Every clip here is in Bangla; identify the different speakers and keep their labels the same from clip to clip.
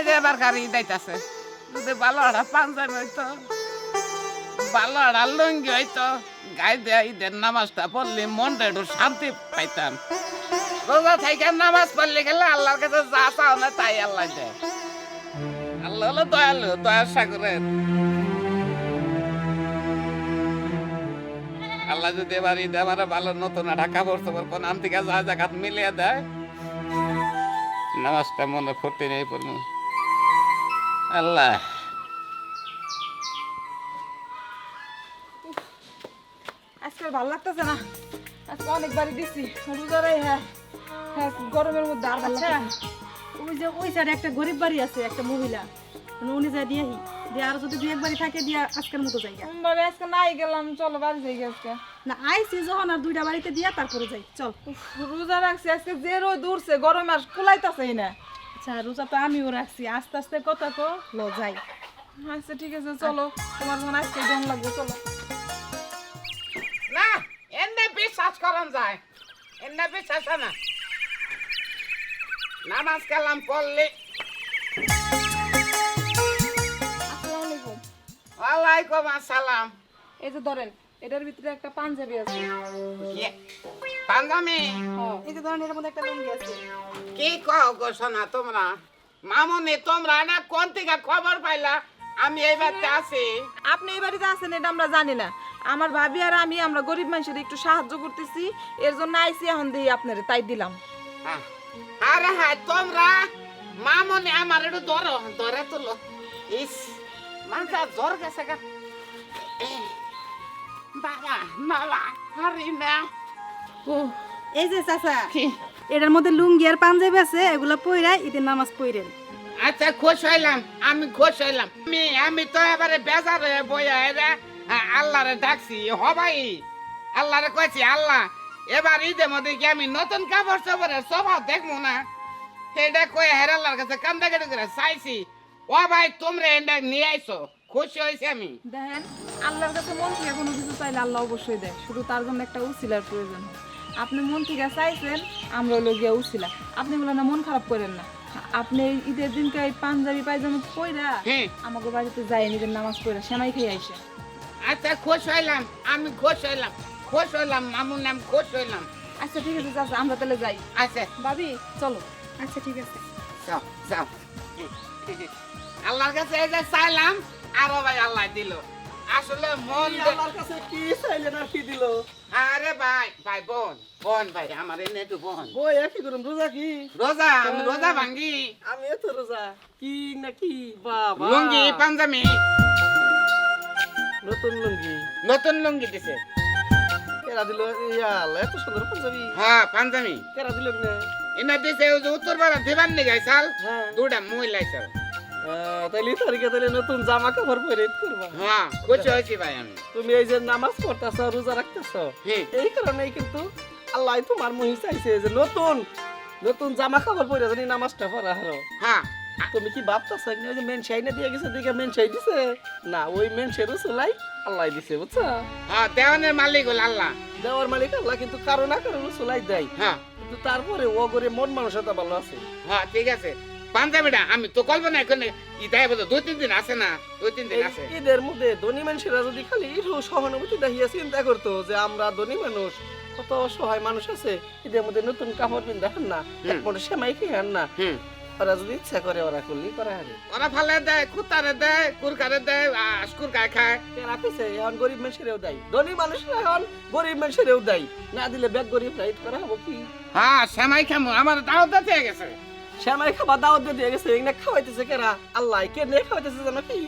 Speaker 1: এই যে গাড়ি যাইতাছে। যদি ভালো একটা পাঞ্জাবি হইতো ভালো একটা লুঙ্গি হইতো গায়ে দেয় ঈদের নামাজটা পড়লে মনটা একটু শান্তি পাইতাম। রোজা থেকে নামাজ পড়লে গেলে আল্লাহর কাছে যা চাও না তাই আল্লাহ দেয়। আল্লাহ হলো দয়ালু দয়ার সাগরের। আল্লাহ যদি এবার ঈদে আমার ভালো নতুন একটা কাপড় চোপড় কোন আম থেকে যা জায়গাত মিলিয়ে দেয়। নামাজটা মনে ফুর্তি নেই পড়ল। আল্লাহ।
Speaker 2: আজকাল ভালো লাগতেছে না। আজকে অনেকবারই দিছি। রোজারে হ্যাঁ। হ্যাঁ গরমের মধ্যে আর ভালো
Speaker 3: আচ্ছা ওই যে ওই সাইডে একটা গরিব বাড়ি আছে একটা মহিলা। মানে উনি যায় দিয়াহি দিয়ে আর যদি দুই এক বাড়ি থাকে দিয়া আজকের মতো জায়গা
Speaker 2: ভাবে আজকে নাই গেলাম। চলো বাড়ি যাই আজকে।
Speaker 3: না আইসি যখন আর দুইটা বাড়িতে দিয়া তারপরে যাই। চল।
Speaker 2: রোজা রাখছি আজকে যে রোদ দূরছে গরমে আর কুলাইতাছেই না।
Speaker 3: আচ্ছা রোজা তো আমিও রাখছি। আস্তে আস্তে কথা কো ল যাই।
Speaker 2: আচ্ছা ঠিক আছে চলো। তোমার মনে আজকে দম লাগবে চলো।
Speaker 1: না এনে বিশ্বাস করন যায়। এনে বিশ্বাস না। নামাজ কালাম পড়লে।
Speaker 2: আসসালামু আলাইকুম।
Speaker 1: ওয়ালাইকুম আসসালাম।
Speaker 2: এই যে ধরেন এটার ভিতরে একটা পাঞ্জাবি আছে।
Speaker 1: কি পাঞ্জামি
Speaker 2: হ্যাঁ। এই যে ধরেন এর মধ্যে একটা লুঙ্গি আছে।
Speaker 1: কি কও গো সোনা তোমরা? মামনি তোমরা না কোন থেকে খবর পাইলা? আমি এই বাড়িতে আছি।
Speaker 2: আপনি এই বাড়িতে আছেন এটা আমরা জানি না। আমার ভাবি আর আমি আমরা গরিব মানুষের একটু সাহায্য করতেছি। এর জন্য আইসি এখন দিই আপনারে তাই দিলাম।
Speaker 1: হ্যাঁ। আরে হ্যাঁ তোমরা? মামনি আমার একটু ধরো ধরে তুলো। ইস মাথা জ্বর গেছে গা। বাবা মামা হারি না।
Speaker 2: ও
Speaker 3: এই যে চাচা এটার মধ্যে লুঙ্গি আর পাঞ্জাবি আছে এগুলা পইরা ঈদের নামাজ পইরেন।
Speaker 1: আচ্ছা খুশ হইলাম আমি খুশ হইলাম। আমি আমি তো এবারে বেজার হয়ে বইয়া এরা আল্লাহরে ডাকছি হবাই। আল্লাহরে কইছি আল্লাহ এবার ঈদের মধ্যে কি আমি নতুন কাপড় চোপড়ের স্বভাব দেখব না? সেটা কয়ে হের আল্লাহর কাছে কান্দা কেটে করে চাইছি ও ভাই তোমরা এটা নিয়ে আইছো খুশি হয়েছি আমি।
Speaker 2: দেখেন আল্লাহর কাছে মন থেকে কোনো কিছু চাইলে আল্লাহ অবশ্যই দেয়। শুধু তার জন্য একটা উসিলার প্রয়োজন। আপনি মন থেকে চাইছেন আমরা হলো গিয়া উসিলা। আপনি বলে না মন খারাপ করেন না। আপনি ঈদের দিনকে এই পাঞ্জাবি পায়জামা পইরা
Speaker 1: হ্যাঁ।
Speaker 2: আমাকে বাড়িতে যাই নিজের নামাজ পড়া সেমাই খেয়ে আইসে
Speaker 1: আচ্ছা খুশ হইলাম। আমি খুশ হইলাম। খুশ হইলাম মামুর নাম খুশ হইলাম।
Speaker 2: আচ্ছা ঠিক আছে চাচা আমরা তাহলে যাই।
Speaker 1: আচ্ছা।
Speaker 2: ভাবি চলো।
Speaker 3: আচ্ছা ঠিক আছে।
Speaker 1: যাও যাও। আল্লাহর কাছে এই যে চাইলাম আরও ভাই আল্লাহ দিল। আসলে মন
Speaker 4: আমার কাছে কি চাইলেন আর কি দিল?
Speaker 1: আরে ভাই ভাই বোন বোন ভাই আমার এনে একটু বোন।
Speaker 4: বই একই করুন রোজা কি?
Speaker 1: রোজা আমি রোজা ভাঙ্গি।
Speaker 4: আমি এত রোজা কি না কি? বাবা।
Speaker 1: লুঙ্গি পাঞ্জাবি।
Speaker 4: নতুন লুঙ্গি।
Speaker 1: নতুন লুঙ্গি দিছে।
Speaker 4: কেরা দিল? ইয়াল এত সুন্দর পাঞ্জাবি।
Speaker 1: হ্যাঁ পাঞ্জাবি।
Speaker 4: কেরা দিল না
Speaker 1: এনে দিছে যে উত্তর ভারত দিবান নি গাইছাল।
Speaker 4: হ্যাঁ।
Speaker 1: দুটা মহিলা চাল
Speaker 4: আহ, তাইলে তারিখে তাইলে নতুন জামা কাপড় পরে ঈদ করবা।
Speaker 1: হ্যাঁ খুশি হয়েছি ভাই আমি।
Speaker 4: তুমি এই যে নামাজ পড়তেছ রোজা রাখতেছ এই কারণেই কিন্তু আল্লাহ তোমার মহি চাইছে যে নতুন নতুন জামা কাপড় পরে জানি নামাজটা পড়া
Speaker 1: হ্যাঁ।
Speaker 4: তুমি কি ভাবতেছ ওই যে মেন দিয়ে গেছে দিকে মেন শাই দিছে? না ওই মেন শেরু চুলাই আল্লাহ দিছে বুঝছ?
Speaker 1: হ্যাঁ দেওয়ানের মালিক হল আল্লাহ।
Speaker 4: দেওয়ার মালিক আল্লাহ কিন্তু কারও না কারও চুলাই দেয়।
Speaker 1: হ্যাঁ।
Speaker 4: কিন্তু তারপরে ও করে মন মানসিকতা ভালো আছে।
Speaker 1: হ্যাঁ ঠিক আছে। পাঞ্জাবিটা আমি তো কল্পনা এখানে ইদায় দুই তিন দিন আছে না দুই তিন দিন আছে।
Speaker 4: ঈদের মধ্যে ধনী মানুষেরা যদি খালি সহানুভূতি দেখিয়ে চিন্তা করতো যে আমরা ধনী মানুষ কত অসহায় মানুষ আছে ঈদের মধ্যে নতুন কাপড় পিন দেখেন না
Speaker 1: হুম।
Speaker 4: সেমাই খেয়ে আন না। ওরা যদি ইচ্ছা করে ওরা করলি করা
Speaker 1: ওরা ফালে দেয় কুত্তারে দেয় কুরকারে দেয় আশকুর গায়ে খায়।
Speaker 4: রাখিছে এখন গরিব মানুষেরও দেয়। ধনী মানুষরা এখন গরিব মানুষেরও দেয়। না দিলে ব্যাগ গরিব রাইট করা হব কি?
Speaker 1: হ্যাঁ সেমাই খামু আমার দাওয়াত দিয়ে গেছে।
Speaker 4: শ্যামাই খাবার দাওয়াত দিয়ে গেছে এগুলো খাওয়াইতেছে কেরা? আল্লাহ কে নিয়ে খাওয়াইতেছে জানো কি?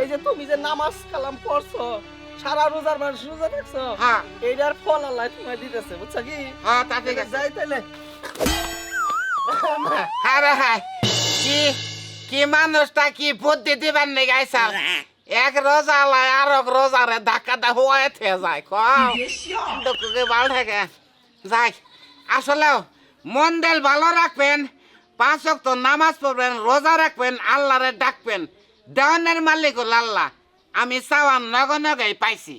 Speaker 4: এই যে তুমি যে নামাজ কালাম পড়ছো সারা রোজার মানুষ রোজা রাখছো
Speaker 1: হ্যাঁ।
Speaker 4: এইটার ফল আল্লাহ তোমায় দিতেছে বুঝছ কি?
Speaker 1: হ্যাঁ তা ঠিক আছে।
Speaker 4: যাই তাইলে।
Speaker 1: আরে হ্যাঁ কি কি মানুষটা কি বুদ্ধি দিবেন নি গাইছা এক রোজা লাই আর এক রোজারে ধাক্কা দা হওয়ায় থেকে যায় কম দুঃখকে ভালো থাকে যাই আসলেও মন দেল ভালো রাখবেন। পাঁচ তো নামাজ পড়বেন, রোজা রাখবেন, আল্লাহরে ডাকবেন। দেওয়ানের মালিক আল্লাহ। আমি সাওয়ান নগ নগাই পাইছি।